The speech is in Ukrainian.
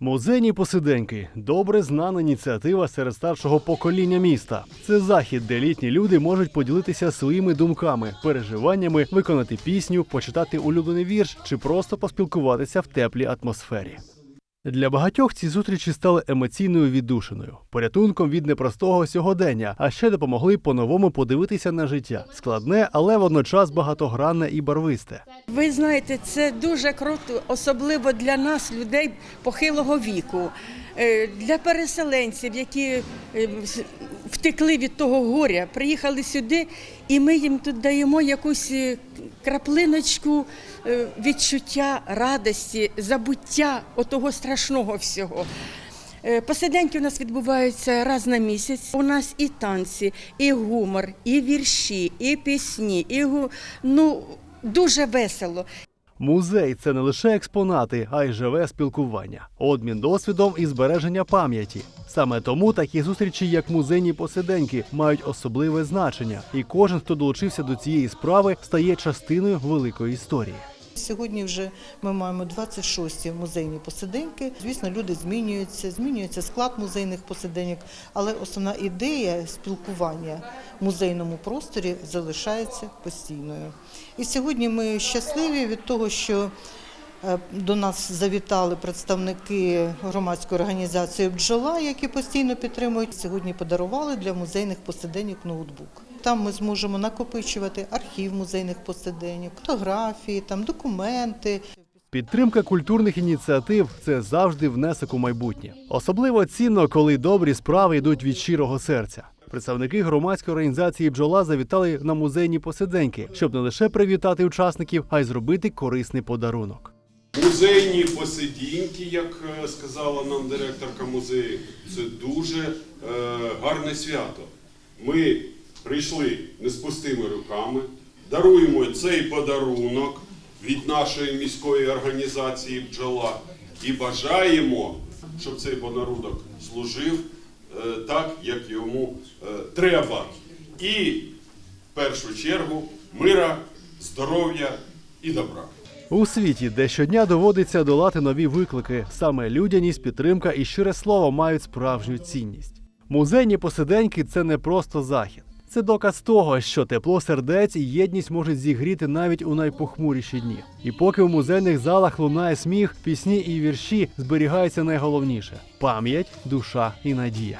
Музейні посиденьки добре знана ініціатива серед старшого покоління міста. Це захід, де літні люди можуть поділитися своїми думками, переживаннями, виконати пісню, почитати улюблений вірш чи просто поспілкуватися в теплій атмосфері. Для багатьох ці зустрічі стали емоційною віддушиною, порятунком від непростого сьогодення, а ще допомогли по-новому подивитися на життя. Складне, але водночас багатогранне і барвисте. Ви знаєте, це дуже круто, особливо для нас, людей похилого віку, е, для переселенців, які е, втекли від того горя, приїхали сюди, і ми їм тут даємо якусь е, краплиночку е, відчуття радості, забуття отого страшного всього. Е, Посиденьки у нас відбуваються раз на місяць. У нас і танці, і гумор, і вірші, і пісні, і ну дуже весело. Музей це не лише експонати, а й живе спілкування, обмін досвідом і збереження пам'яті. Саме тому такі зустрічі, як музейні посиденьки, мають особливе значення, і кожен, хто долучився до цієї справи, стає частиною великої історії. Сьогодні вже ми маємо 26 музейні посиденьки. Звісно, люди змінюються, змінюється склад музейних посиденьок, але основна ідея спілкування в музейному просторі залишається постійною. І сьогодні ми щасливі від того, що е, до нас завітали представники громадської організації бджола, які постійно підтримують. Сьогодні подарували для музейних посиденьок ноутбук. Там ми зможемо накопичувати архів музейних посиденьок, фотографії, там документи. Підтримка культурних ініціатив це завжди внесок у майбутнє. Особливо цінно, коли добрі справи йдуть від щирого серця. Представники громадської організації бджола завітали на музейні посиденьки, щоб не лише привітати учасників, а й зробити корисний подарунок. Музейні посидіньки, як е, сказала нам директорка музею, це дуже е, гарне свято. Ми прийшли не з пустими руками, даруємо цей подарунок від нашої міської організації бджола і бажаємо, щоб цей подарунок служив е, так, як йому е, треба. І в першу чергу мира, здоров'я і добра. У світі, де щодня доводиться долати нові виклики, саме людяність, підтримка і щире слово мають справжню цінність. Музейні посиденьки це не просто захід. Це доказ того, що тепло сердець і єдність можуть зігріти навіть у найпохмуріші дні. І поки в музейних залах лунає сміх, пісні і вірші зберігається найголовніше пам'ять, душа і надія.